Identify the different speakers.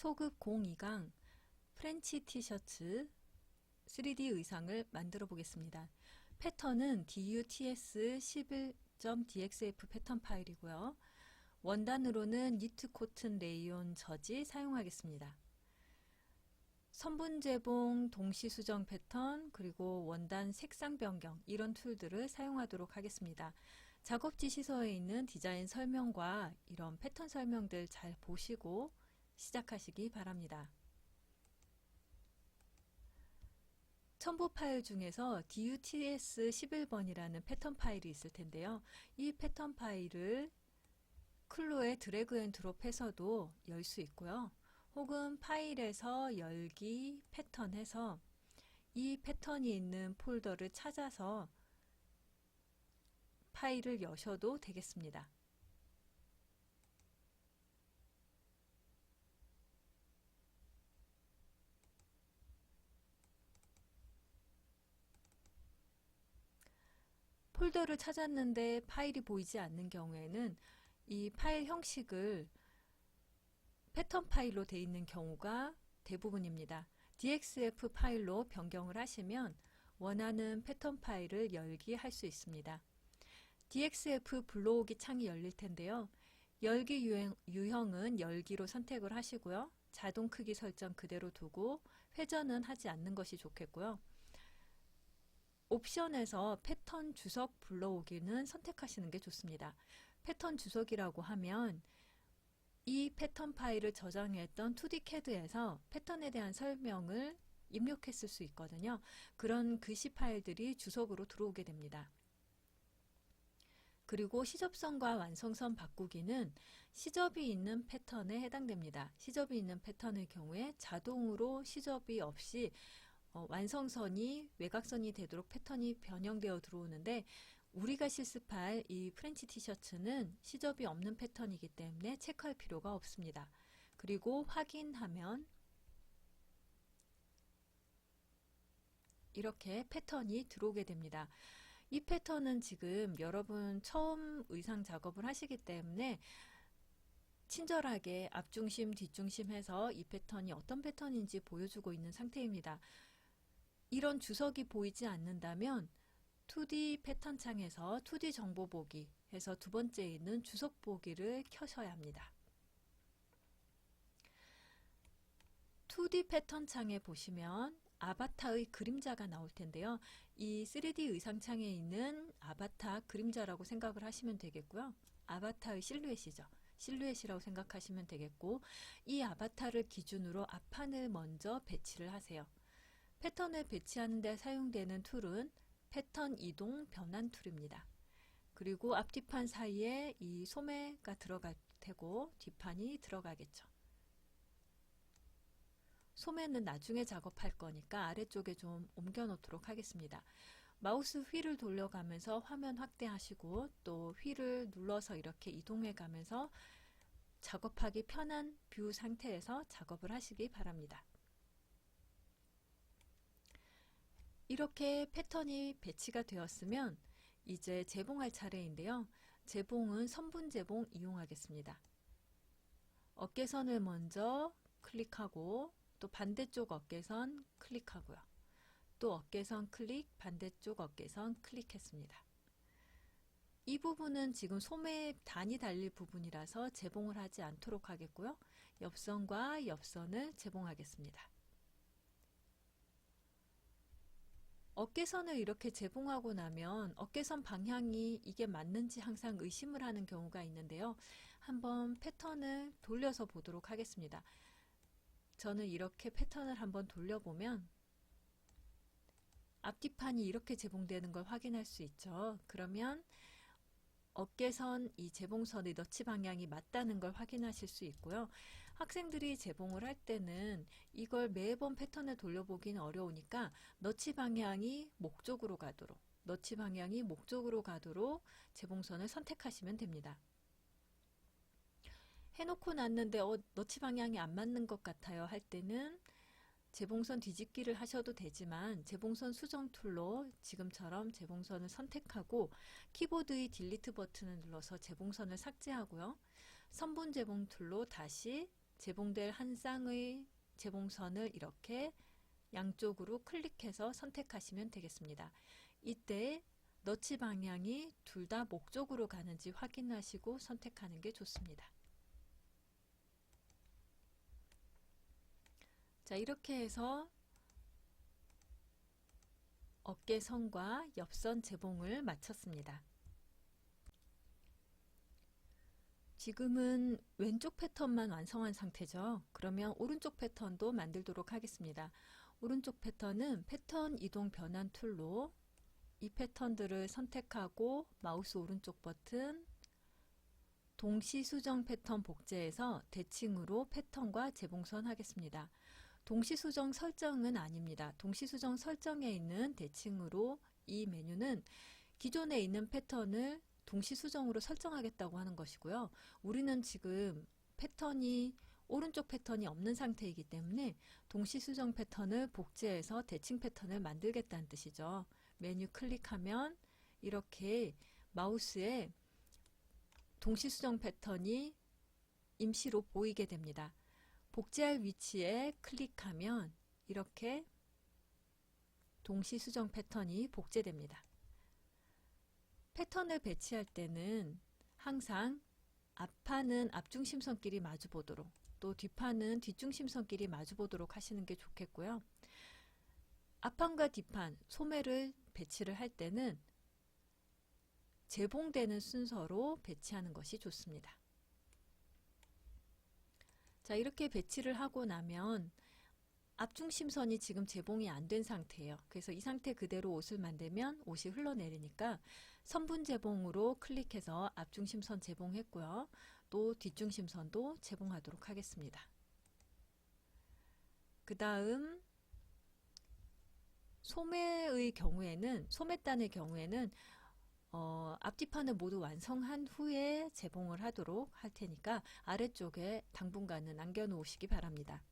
Speaker 1: 초급 02강 프렌치 티셔츠 3D 의상을 만들어 보겠습니다. 패턴은 DUTS 11.dxf 패턴 파일이고요. 원단으로는 니트 코튼 레이온 저지 사용하겠습니다. 선분 제봉, 동시 수정 패턴, 그리고 원단 색상 변경 이런 툴들을 사용하도록 하겠습니다. 작업 지시서에 있는 디자인 설명과 이런 패턴 설명들 잘 보시고 시작하시기 바랍니다. 첨부 파일 중에서 DUTS 11번이라는 패턴 파일이 있을 텐데요. 이 패턴 파일을 클로에 드래그 앤 드롭해서도 열 수 있고요. 혹은 파일에서 열기 패턴 해서 이 패턴이 있는 폴더를 찾아서 파일을 여셔도 되겠습니다. 폴더를 찾았는데 파일이 보이지 않는 경우에는 이 파일 형식을 패턴 파일로 되어 있는 경우가 대부분입니다. DXF 파일로 변경을 하시면 원하는 패턴 파일을 열기 할 수 있습니다. DXF 불러오기 창이 열릴 텐데요. 열기 유형, 유형은 열기로 선택을 하시고요. 자동 크기 설정 그대로 두고 회전은 하지 않는 것이 좋겠고요. 옵션에서 패턴 주석 불러오기는 선택하시는 게 좋습니다. 패턴 주석이라고 하면 이 패턴 파일을 저장했던 2D CAD에서 패턴에 대한 설명을 입력했을 수 있거든요. 그런 글씨 파일들이 주석으로 들어오게 됩니다. 그리고 시접선과 완성선 바꾸기는 시접이 있는 패턴에 해당됩니다. 시접이 있는 패턴의 경우에 자동으로 시접이 없이 어, 완성선이 외곽선이 되도록 패턴이 변형되어 들어오는데 우리가 실습할 이 프렌치 티셔츠는 시접이 없는 패턴이기 때문에 체크할 필요가 없습니다. 그리고 확인하면 이렇게 패턴이 들어오게 됩니다. 이 패턴은 지금 여러분 처음 의상 작업을 하시기 때문에 친절하게 앞중심, 뒷중심 해서 이 패턴이 어떤 패턴인지 보여주고 있는 상태입니다. 이런 주석이 보이지 않는다면 2D 패턴 창에서 2D 정보 보기 해서 두 번째 있는 주석 보기를 켜셔야 합니다. 2D 패턴 창에 보시면 아바타의 그림자가 나올 텐데요. 이 3D 의상창에 있는 아바타 그림자라고 생각을 하시면 되겠고요. 아바타의 실루엣이죠. 실루엣이라고 생각하시면 되겠고 이 아바타를 기준으로 앞판을 먼저 배치를 하세요. 패턴을 배치하는 데 사용되는 툴은 패턴 이동 변환 툴입니다. 그리고 앞뒤판 사이에 이 소매가 들어갈 테고 뒷판이 들어가겠죠. 소매는 나중에 작업할 거니까 아래쪽에 좀 옮겨 놓도록 하겠습니다. 마우스 휠을 돌려가면서 화면 확대하시고 또 휠을 눌러서 이렇게 이동해 가면서 작업하기 편한 뷰 상태에서 작업을 하시기 바랍니다. 이렇게 패턴이 배치가 되었으면 이제 재봉할 차례인데요. 재봉은 선분 재봉 이용하겠습니다. 어깨선을 먼저 클릭하고 또 반대쪽 어깨선 클릭하고요. 또 어깨선 클릭, 반대쪽 어깨선 클릭했습니다. 이 부분은 지금 소매 단이 달릴 부분이라서 재봉을 하지 않도록 하겠고요. 옆선과 옆선을 재봉하겠습니다. 어깨선을 이렇게 재봉하고 나면 어깨선 방향이 이게 맞는지 항상 의심을 하는 경우가 있는데요. 한번 패턴을 돌려서 보도록 하겠습니다. 저는 이렇게 패턴을 한번 돌려보면 앞뒤판이 이렇게 재봉되는 걸 확인할 수 있죠. 그러면 어깨선 이 재봉선의 너치 방향이 맞다는 걸 확인하실 수 있고요. 학생들이 재봉을 할 때는 이걸 매번 패턴을 돌려보기는 어려우니까 너치 방향이 목적으로 가도록 너치 방향이 목적으로 가도록 재봉선을 선택하시면 됩니다. 해놓고 났는데 어, 너치 방향이 안 맞는 것 같아요 할 때는 재봉선 뒤집기를 하셔도 되지만 재봉선 수정 툴로 지금처럼 재봉선을 선택하고 키보드의 딜리트 버튼을 눌러서 재봉선을 삭제하고요. 선분 재봉 툴로 다시 재봉될 한 쌍의 재봉선을 이렇게 양쪽으로 클릭해서 선택하시면 되겠습니다. 이때 너치 방향이 둘 다 목쪽으로 가는지 확인하시고 선택하는 게 좋습니다. 자, 이렇게 해서 어깨선과 옆선 재봉을 마쳤습니다. 지금은 왼쪽 패턴만 완성한 상태죠. 그러면 오른쪽 패턴도 만들도록 하겠습니다. 오른쪽 패턴은 패턴 이동 변환 툴로 이 패턴들을 선택하고 마우스 오른쪽 버튼 동시 수정 패턴 복제해서 대칭으로 패턴과 재봉선 하겠습니다. 동시 수정 설정은 아닙니다. 동시 수정 설정에 있는 대칭으로 이 메뉴는 기존에 있는 패턴을 동시 수정으로 설정하겠다고 하는 것이고요. 우리는 지금 패턴이 오른쪽 패턴이 없는 상태이기 때문에 동시 수정 패턴을 복제해서 대칭 패턴을 만들겠다는 뜻이죠. 메뉴 클릭하면 이렇게 마우스에 동시 수정 패턴이 임시로 보이게 됩니다. 복제할 위치에 클릭하면 이렇게 동시 수정 패턴이 복제됩니다. 패턴을 배치할 때는 항상 앞판은 앞중심선끼리 마주보도록 또 뒷판은 뒷중심선끼리 마주보도록 하시는 게 좋겠고요. 앞판과 뒷판, 소매를 배치를 할 때는 재봉되는 순서로 배치하는 것이 좋습니다. 자, 이렇게 배치를 하고 나면 앞중심선이 지금 재봉이 안 된 상태예요. 그래서 이 상태 그대로 옷을 만들면 옷이 흘러내리니까 선분 재봉으로 클릭해서 앞중심선 재봉했고요. 또 뒷중심선도 재봉하도록 하겠습니다. 그 다음 소매의 경우에는 소매단의 경우에는 어, 앞뒤판을 모두 완성한 후에 재봉을 하도록 할 테니까 아래쪽에 당분간은 남겨 놓으시기 바랍니다.